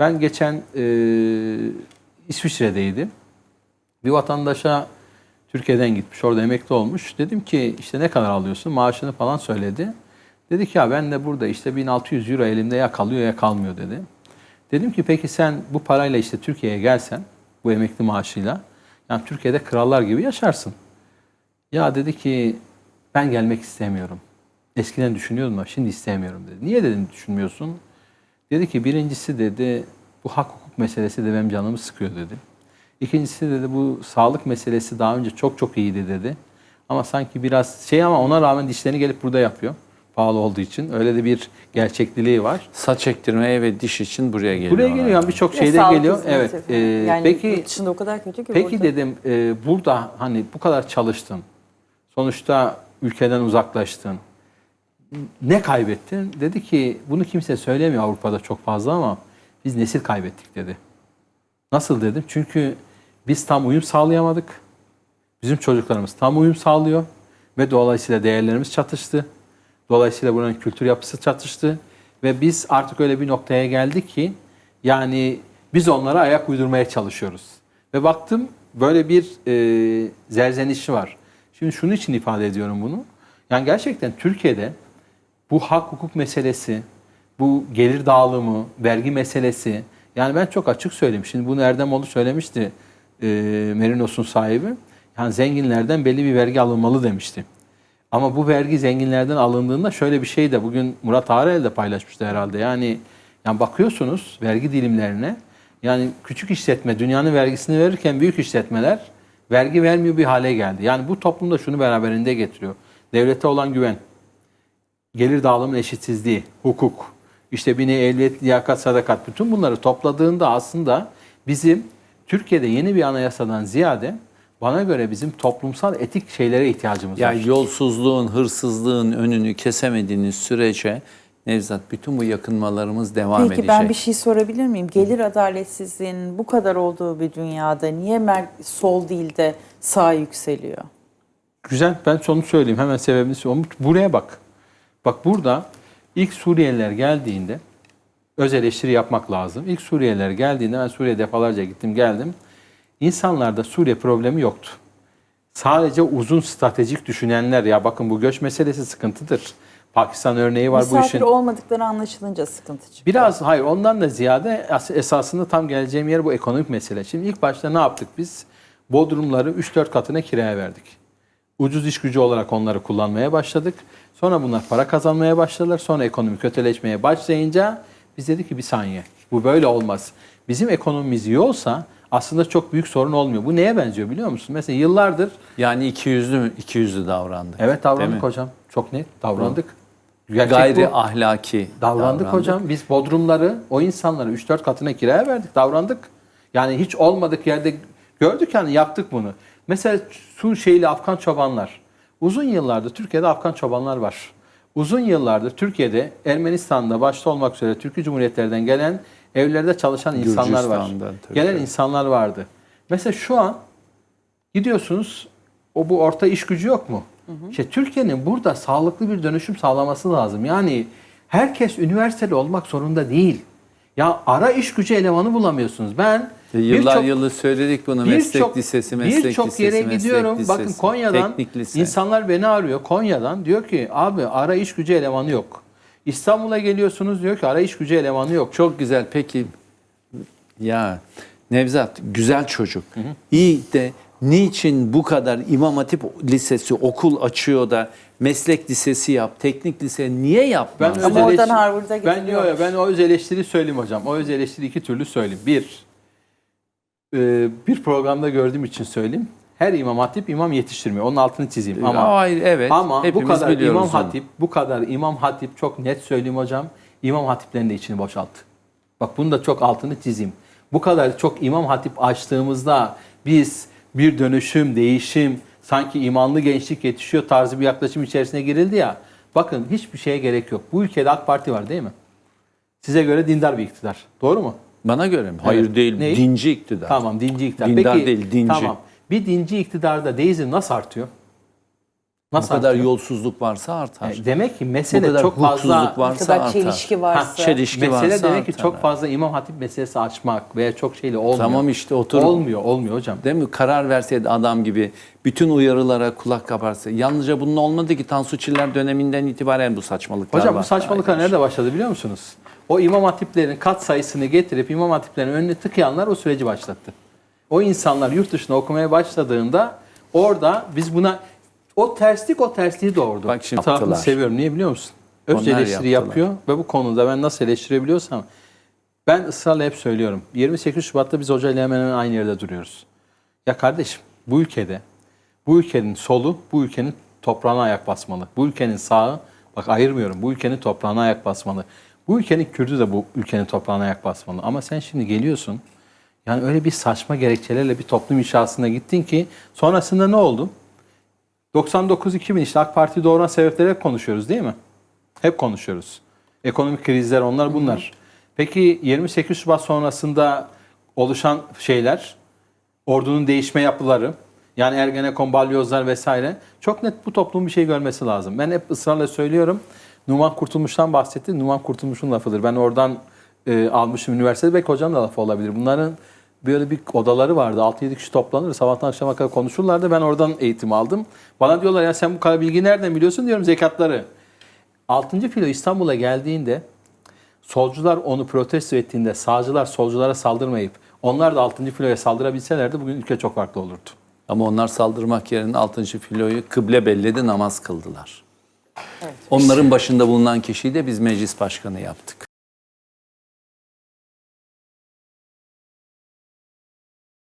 Ben geçen e, İsviçre'deydim. Bir vatandaşa Türkiye'den gitmiş, orada emekli olmuş. Dedim ki işte ne kadar alıyorsun? Maaşını falan söyledi. Dedi ki ya ben de burada işte 1600 euro elimde ya kalıyor ya kalmıyor dedi. Dedim ki peki sen bu parayla işte Türkiye'ye gelsen bu emekli maaşıyla yani Türkiye'de krallar gibi yaşarsın. Ya dedi ki ben gelmek istemiyorum. Eskiden düşünüyordum ama şimdi istemiyorum dedi. Niye dedim düşünmüyorsun? Dedi ki birincisi dedi bu hak hukuk meselesi de benim canımı sıkıyor dedi. İkincisi dedi bu sağlık meselesi daha önce çok çok iyiydi dedi. Ama sanki biraz şey ama ona rağmen dişlerini gelip burada yapıyor. Pahalı olduğu için. Öyle de bir gerçekliliği var. Saç ektirmeye ve diş için buraya geliyor. Buraya geliyor yani birçok şeyde sağlık geliyor. hizmeti Evet. falan. Ee, yani peki yurt dışında o kadar kötü ki Peki burada. dedim e, burada hani bu kadar çalıştın. Sonuçta ülkeden uzaklaştın. Ne kaybettin? Dedi ki bunu kimse söylemiyor Avrupa'da çok fazla ama biz nesil kaybettik dedi. Nasıl dedim? Çünkü biz tam uyum sağlayamadık. Bizim çocuklarımız tam uyum sağlıyor ve dolayısıyla değerlerimiz çatıştı. Dolayısıyla buranın kültür yapısı çatıştı ve biz artık öyle bir noktaya geldik ki yani biz onlara ayak uydurmaya çalışıyoruz. Ve baktım böyle bir e, zerzenişi var. Şimdi şunun için ifade ediyorum bunu. Yani gerçekten Türkiye'de bu hak hukuk meselesi, bu gelir dağılımı, vergi meselesi yani ben çok açık söyleyeyim. Şimdi bunu Erdemoğlu söylemişti e, Merinos'un sahibi. Yani zenginlerden belli bir vergi alınmalı demişti. Ama bu vergi zenginlerden alındığında şöyle bir şey de bugün Murat Ağrel de paylaşmıştı herhalde. Yani yani bakıyorsunuz vergi dilimlerine yani küçük işletme dünyanın vergisini verirken büyük işletmeler vergi vermiyor bir hale geldi. Yani bu toplumda şunu beraberinde getiriyor. Devlete olan güven, gelir dağılımının eşitsizliği, hukuk, işte bine ehliyet, liyakat, sadakat bütün bunları topladığında aslında bizim Türkiye'de yeni bir anayasadan ziyade bana göre bizim toplumsal etik şeylere ihtiyacımız var. Yani yolsuzluğun, hırsızlığın önünü kesemediğiniz sürece Nevzat bütün bu yakınmalarımız devam Peki edecek. ben bir şey sorabilir miyim? Gelir adaletsizliğinin bu kadar olduğu bir dünyada niye mer- sol değil de sağ yükseliyor? Güzel. Ben onu söyleyeyim. Hemen sebebini söyleyeyim. Buraya bak. Bak burada ilk Suriyeliler geldiğinde öz eleştiri yapmak lazım. İlk Suriyeliler geldiğinde ben Suriye defalarca gittim geldim. İnsanlarda Suriye problemi yoktu. Sadece uzun stratejik düşünenler ya bakın bu göç meselesi sıkıntıdır. Pakistan örneği var bu Misafir işin. olmadıkları anlaşılınca sıkıntı çıkıyor. Biraz hayır ondan da ziyade as- esasında tam geleceğim yer bu ekonomik mesele. Şimdi ilk başta ne yaptık biz? Bodrumları 3-4 katına kiraya verdik. Ucuz iş gücü olarak onları kullanmaya başladık. Sonra bunlar para kazanmaya başladılar. Sonra ekonomi kötüleşmeye başlayınca biz dedik ki bir saniye bu böyle olmaz. Bizim ekonomimiz iyi olsa aslında çok büyük sorun olmuyor. Bu neye benziyor biliyor musun? Mesela yıllardır Yani iki yüzlü mü? İki yüzlü davrandı. evet davrandık hocam. Çok net davrandık. Gerçek Gayri bu. ahlaki Davrandık davrandı. hocam. Biz Bodrumları o insanları 3-4 katına kiraya verdik. Davrandık. Yani hiç olmadık yerde gördük yani yaptık bunu. Mesela Suriyeli Afgan çobanlar. Uzun yıllardır Türkiye'de Afgan çobanlar var. Uzun yıllardır Türkiye'de Ermenistan'da başta olmak üzere Türkiye Cumhuriyetlerden gelen evlerde çalışan insanlar var. Tabii. Gelen insanlar vardı. Mesela şu an gidiyorsunuz o bu orta iş gücü yok mu? İşte Türkiye'nin burada sağlıklı bir dönüşüm sağlaması lazım. Yani herkes üniversiteli olmak zorunda değil. Ya ara iş gücü elemanı bulamıyorsunuz. Ben Yıllar birçok- yılı söyledik bunu. Meslek Birçok lisesi, meslek birçok lisesi, yere meslek gidiyorum. lisesi, Bakın Konya'dan insanlar beni arıyor. Konya'dan diyor ki abi ara iş gücü elemanı yok. İstanbul'a geliyorsunuz diyor ki ara iş gücü elemanı yok. Çok güzel. Peki ya Nevzat güzel çocuk. İyi de niçin bu kadar İmam Hatip Lisesi okul açıyor da meslek lisesi yap, teknik lise niye yapmaz? Ben Ama oradan Harvard'a ben, gidiliyor. yo, yo, ben o öz eleştiri söyleyeyim hocam. O öz eleştiri iki türlü söyleyeyim. Bir, e, bir programda gördüğüm için söyleyeyim. Her imam hatip imam yetiştirmiyor. Onun altını çizeyim. Ama Hayır, evet. Ama bu Hepimiz kadar biliyoruz imam onu. hatip, bu kadar imam hatip çok net söyleyeyim hocam. İmam hatiplerin de içini boşalttı. Bak bunu da çok altını çizeyim. Bu kadar çok imam hatip açtığımızda biz bir dönüşüm, değişim, sanki imanlı gençlik yetişiyor tarzı bir yaklaşım içerisine girildi ya. Bakın hiçbir şeye gerek yok. Bu ülkede AK Parti var değil mi? Size göre dindar bir iktidar. Doğru mu? Bana göre mi? Hayır Evet. değil. Neyi? Dinci iktidar. Tamam dinci iktidar. Dindar Peki, değil, dinci. Tamam. Bir dinci iktidarda deizm nasıl artıyor? Nasıl bu kadar artıyor? yolsuzluk varsa artar. E, Demek ki bu mesele kadar çok fazla Ne varsa kadar artar. çelişki varsa. Ha, çelişki mesele varsa demek ki artar. çok fazla İmam Hatip meselesi açmak veya çok şeyle olmuyor. Tamam işte oturup- Olmuyor, olmuyor hocam. Değil mi? Karar verseydi adam gibi bütün uyarılara kulak kaparsa. Yalnızca bunun olmadı ki Tansu Çiller döneminden itibaren bu saçmalıklar Hocam bu var. saçmalıklar nerede başladı biliyor musunuz? O imam hatiplerin kat sayısını getirip imam hatiplerin önüne tıkayanlar o süreci başlattı. O insanlar yurt dışında okumaya başladığında orada biz buna o terslik o tersliği doğurdu. Bak şimdi tarafını seviyorum. Niye biliyor musun? Öz Onlar eleştiri yaptılar. yapıyor ve bu konuda ben nasıl eleştirebiliyorsam ben ısrarla hep söylüyorum. 28 Şubat'ta biz hocayla hemen hemen aynı yerde duruyoruz. Ya kardeşim bu ülkede bu ülkenin solu bu ülkenin toprağına ayak basmalı. Bu ülkenin sağı bak ayırmıyorum bu ülkenin toprağına ayak basmalı. Bu ülkenin Kürdü de bu ülkenin toprağına ayak basmalı. Ama sen şimdi geliyorsun yani öyle bir saçma gerekçelerle bir toplum inşasına gittin ki sonrasında ne oldu? 99-2000 işte AK Parti doğuran sebepleri hep konuşuyoruz değil mi? Hep konuşuyoruz. Ekonomik krizler onlar bunlar. Peki 28 Şubat sonrasında oluşan şeyler, ordunun değişme yapıları, yani Ergenekon, balyozlar vesaire çok net bu toplumun bir şey görmesi lazım. Ben hep ısrarla söylüyorum. Numan Kurtulmuş'tan bahsetti. Numan Kurtulmuş'un lafıdır. Ben oradan e, almışım üniversitede. Belki hocam da lafı olabilir. Bunların böyle bir odaları vardı. 6-7 kişi toplanır. Sabahtan akşama kadar konuşurlardı. Ben oradan eğitim aldım. Bana diyorlar ya sen bu kadar bilgi nereden biliyorsun diyorum zekatları. 6. filo İstanbul'a geldiğinde solcular onu protesto ettiğinde sağcılar solculara saldırmayıp onlar da 6. filoya saldırabilselerdi bugün ülke çok farklı olurdu. Ama onlar saldırmak yerine 6. filoyu kıble belledi namaz kıldılar. Onların başında bulunan kişiyi de biz meclis başkanı yaptık.